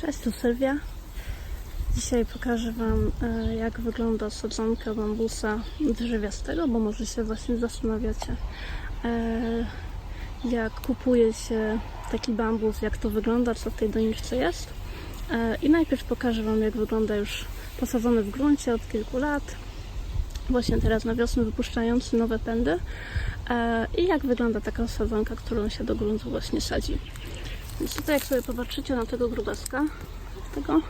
Cześć, tu Sylwia. Dzisiaj pokażę Wam, e, jak wygląda sadzonka bambusa drzewiastego, bo może się właśnie zastanawiacie, e, jak kupuje się taki bambus, jak to wygląda, co w tej doniczce jest. E, I najpierw pokażę Wam, jak wygląda już posadzony w gruncie od kilku lat. Właśnie teraz na wiosnę wypuszczający nowe pędy. I jak wygląda taka sadzonka, którą się do gruntu właśnie sadzi. Więc tutaj jak sobie popatrzycie na tego grubaska, tego,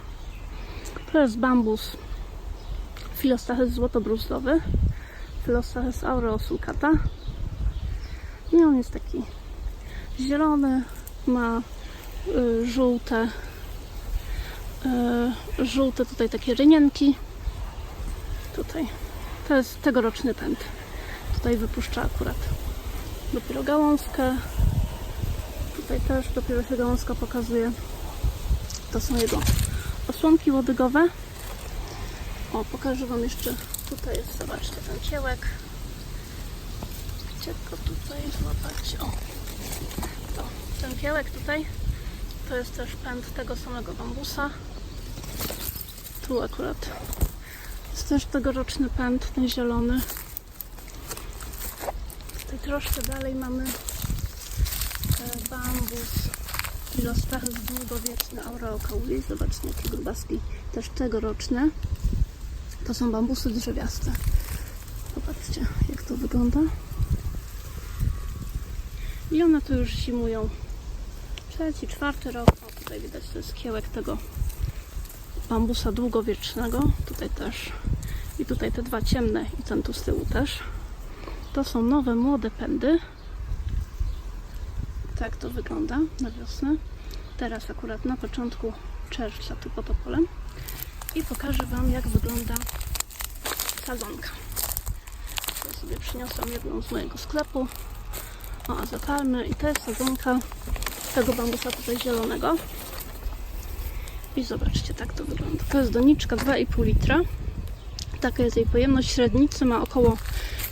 to jest bambus Philostachys złotobruzdowy, Philostachys aureosulcata. I on jest taki zielony, ma y, żółte, y, żółte tutaj takie rynienki. Tutaj. To jest tegoroczny pęd. Tutaj wypuszcza akurat dopiero gałązkę. Tutaj też dopiero się gałązka pokazuje. To są jego osłonki łodygowe. O, pokażę Wam jeszcze. Tutaj jest, zobaczcie, ten kiełek. Gdzie tutaj złapać? O, to. Ten kiełek tutaj to jest też pęd tego samego bambusa. Tu akurat jest też tegoroczny pęd, ten zielony. Tutaj troszkę dalej mamy bambus Philostachys długowieczny aureokauli. Zobaczcie, jakie grubaski. Też tegoroczne. To są bambusy drzewiaste. Popatrzcie, jak to wygląda. I one tu już zimują trzeci, czwarty rok. O, tutaj widać, to jest kiełek tego bambusa długowiecznego. Tutaj też. I tutaj te dwa ciemne i ten tu z tyłu też. To są nowe, młode pędy. Tak to wygląda na wiosnę. Teraz akurat na początku czerwca tu pod Opolem. I pokażę Wam, jak wygląda sadzonka. Ja sobie przyniosłam jedną z mojego sklepu. O, azapalmy. I to jest sadzonka tego bambusa tutaj zielonego. I zobaczcie, tak to wygląda. To jest doniczka 2,5 litra. Taka jest jej pojemność. Średnicy ma około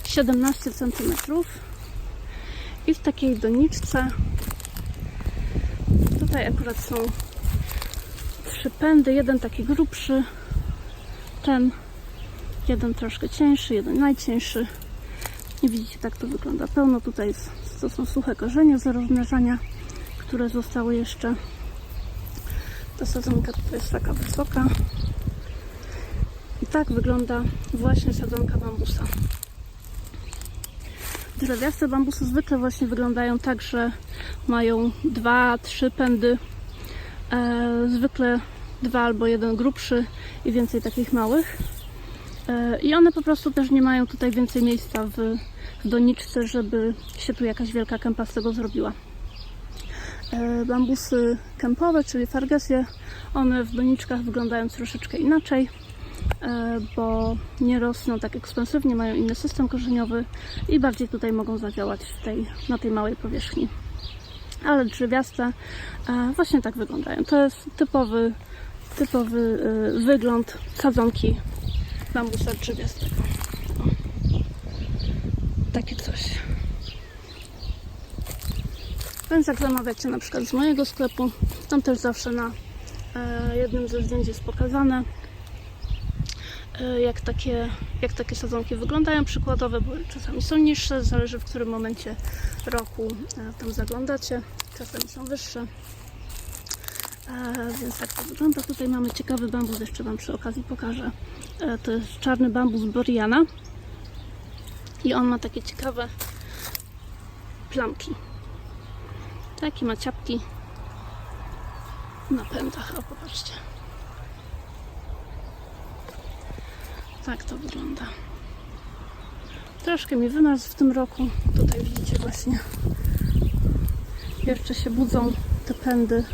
17 cm. I w takiej doniczce tutaj akurat są trzy pędy. Jeden taki grubszy, ten jeden troszkę cieńszy, jeden najcieńszy. I widzicie, tak to wygląda. Pełno tutaj jest, to są suche korzenie z rozmnażania, które zostały jeszcze. Ta sadzonka tutaj jest taka wysoka. I tak wygląda właśnie sadzonka bambusa. Drzewiaste bambusy zwykle właśnie wyglądają tak, że mają dwa, trzy pędy. E, zwykle dwa albo jeden grubszy i więcej takich małych. E, I one po prostu też nie mają tutaj więcej miejsca w, w doniczce, żeby się tu jakaś wielka kępa z tego zrobiła. E, bambusy kępowe, czyli fargesie, one w doniczkach wyglądają troszeczkę inaczej bo nie rosną tak ekspensywnie, mają inny system korzeniowy i bardziej tutaj mogą zadziałać tej, na tej małej powierzchni. Ale drzewiaste e, właśnie tak wyglądają. To jest typowy, typowy e, wygląd sadzonki bambusa drzewiastego. Takie coś. Więc jak zamawiacie na przykład z mojego sklepu, tam też zawsze na e, jednym ze zdjęć jest pokazane, e, jak takie, jak takie sadzonki wyglądają przykładowe, bo czasami są niższe, zależy w którym momencie roku e, tam zaglądacie, czasami są wyższe. E, więc tak to wygląda. Tutaj mamy ciekawy bambus, jeszcze Wam przy okazji pokażę. E, to jest czarny bambus Boriana i on ma takie ciekawe plamki. Takie ma ciapki na pędach. O, popatrzcie. Tak to wygląda. Troszkę mi wymarzł w tym roku. Tutaj widzicie właśnie. Jeszcze się budzą te pędy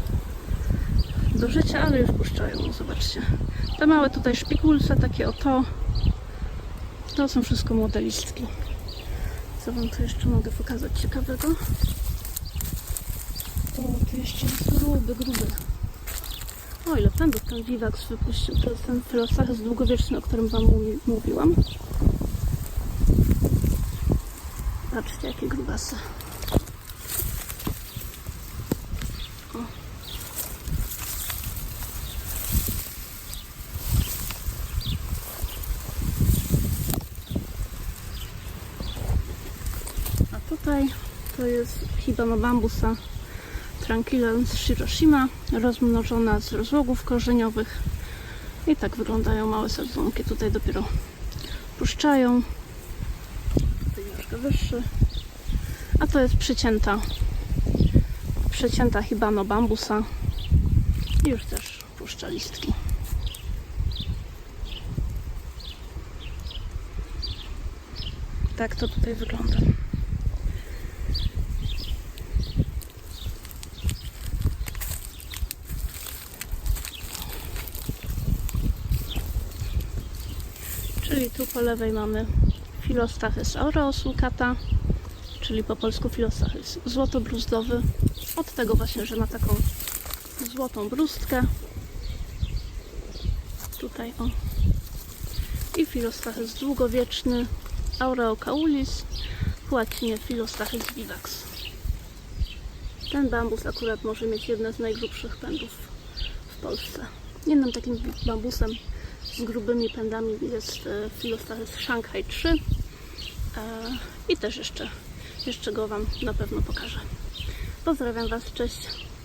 do życia, ale już puszczają. Zobaczcie. Te małe tutaj szpikulce, takie oto. To są wszystko młode listki. Co Wam tu jeszcze mogę pokazać ciekawego? O, tu jeszcze jest gruby, gruby. O ile pan ten Vivax wypuścił, ten w losach z długowieczny, o którym wam mówi, mówiłam. Patrzcie, jakie grubasy. A tutaj to jest Hibana bambusa Tranquillans Shiroshima rozmnożona z rozłogów korzeniowych. I tak wyglądają małe sadzonki. Tutaj dopiero puszczają. Tutaj troszkę wyższy. A to jest przycięta przecięta Hibano bambusa. I już też puszcza listki. Tak to tutaj wygląda. Czyli tu po lewej mamy Philostachys aureus lucata, czyli po polsku Philostachys złotobruzdowy. Od tego właśnie, że ma taką złotą brustkę. Tutaj o. I Philostachys długowieczny Aureocaulis w łacinie Philostachys vivax. Ten bambus akurat może mieć jedne z najgrubszych pędów w Polsce. Innym takim bambusem grubymi pędami jest e, Philostachys Shanghai 3 E, i też jeszcze, jeszcze go Wam na pewno pokażę. Pozdrawiam Was, cześć!